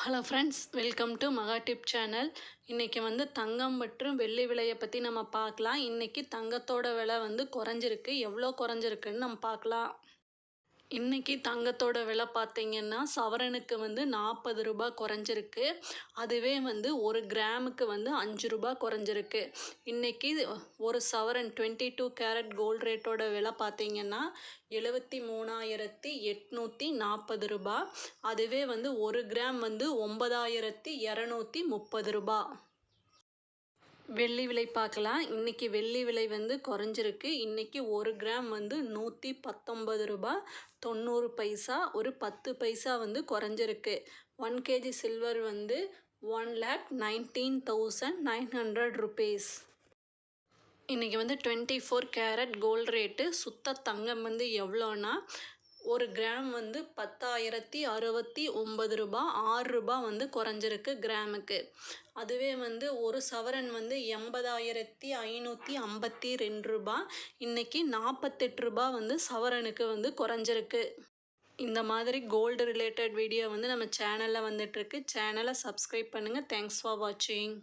Hello friends welcome to Maha tip channel இன்றைக்கி வந்து தங்கம் மற்றும் வெள்ளி விலையை பற்றி நம்ம பார்க்கலாம். இன்றைக்கி தங்கத்தோட விலை வந்து குறைஞ்சிருக்கு. எவ்வளோ குறைஞ்சிருக்குன்னு நம்ம பார்க்கலாம். இன்றைக்கி தங்கத்தோட விலை பார்த்தீங்கன்னா சவரனுக்கு வந்து நாற்பது ரூபாய் குறைஞ்சிருக்கு. அதுவே வந்து ஒரு கிராமுக்கு வந்து அஞ்சு ரூபாய் குறைஞ்சிருக்கு. இன்றைக்கி ஒரு சவரன் டுவெண்ட்டி டூ கேரட் கோல்ட் ரேட்டோட விலை பார்த்தீங்கன்னா எழுபத்தி மூணாயிரத்தி எட்நூற்றி நாற்பது ரூபாய். அதுவே வந்து ஒரு கிராம் வந்து ஒன்பதாயிரத்தி இரநூத்தி முப்பது ரூபாய். வெள்ளி விலை பார்க்கலாம். இன்றைக்கி வெள்ளி விலை வந்து குறைஞ்சிருக்கு. இன்றைக்கி ஒரு கிராம் வந்து நூற்றி பத்தொம்பது ரூபாய் தொண்ணூறு பைசா ஒரு பத்து பைசா வந்து குறைஞ்சிருக்கு. ஒன் கேஜி சில்வர் வந்து one lakh nineteen thousand nine hundred rupees. இன்றைக்கி வந்து twenty four carat gold rate. சுத்த தங்கம் வந்து எவ்வளோன்னா ஒரு கிராம் வந்து பத்தாயிரத்தி அறுபத்தி ஒம்பது ரூபா ஆறு ரூபா வந்து குறைஞ்சிருக்கு கிராமுக்கு அதுவே வந்து ஒரு சவரன் வந்து எண்பதாயிரத்தி ஐநூற்றி ஐம்பத்தி ரெண்டு ரூபா இன்றைக்கி நாற்பத்தெட்டு ரூபா வந்து சவரனுக்கு வந்து குறைஞ்சிருக்கு. இந்த மாதிரி கோல்டு ரிலேட்டட் வீடியோ வந்து நம்ம சேனலில் வந்துட்டுருக்கு சேனலை சப்ஸ்கிரைப் பண்ணுங்கள் தேங்க்ஸ் ஃபார் வாட்சிங்